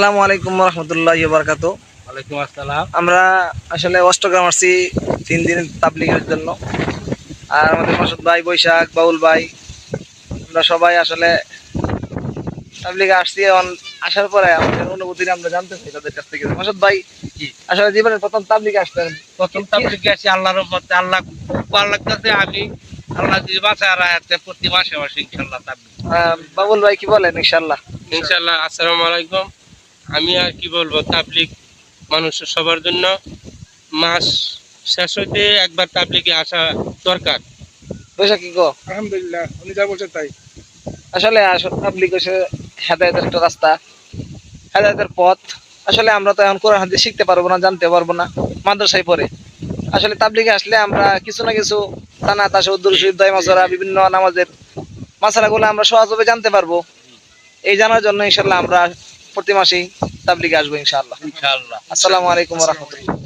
আসসালামু আলাইকুম রহমতুল্লাহ বারকাত ওয়ালাইকুম আসসালাম। আমরা আসলে অষ্টগ্রাম আসছি তিন দিন তাবলিগের জন্য। আর আমাদের মাসুদ ভাই বৈশাখ বাউল ভাই আমরা সবাই আসলে তাবলিগে আসছি। এখন আসার পরে আমাদের অনুভূতি আমরা জানতে চাই তাদের কাছ থেকে। মাসুদ ভাই আসলে জীবনের প্রথম তাবলিগে আসতেন। প্রথম তাবলিগে আছি আল্লাহর রহমতে। আল্লাহ খুব ভালো লাগতেছে। আমি আল্লাহ যদি বাঁচায় রাখতে প্রতি মাসে মাসে ইনশাল্লাহ তাবলিগ। বাবুল ভাই কি বলেন ইনশাল্লাহ ইনশাল্লাহ আসসালামু আলাইকুম। আমি আর কি বলব তাবলিগ মানুষের সবার জন্য মাস শেষ হইতে একবার তাবলিগে আসা দরকার। বৈশাখ কি গো? আলহামদুলিল্লাহ উনি যা বলছেন তাই। আসলে তাবলিগ হচ্ছে হেদায়তের একটা রাস্তা। হেদায়তের পথ। আসলে আমরা তো এখন কোরআন হাদিস শিখতে পারব না জানতে পারব না মাদ্রাসায় পড়ে। আসলে তাবলিগে আসলে আমরা কিছু না কিছু তানা তাসে উদ্দুর শরীফ দয় মাসরা বিভিন্ন নামাজের মাসালাগুলো আমরা সহজভাবে জানতে পারব। এই জানার জন্য ইনশাল্লাহ আমরা প্রতি মাসেই তাবলিগে আসব ইনশাআল্লাহ। ইনশাআল্লাহ। আসসালামু আলাইকুম রহমতুল্লাহ।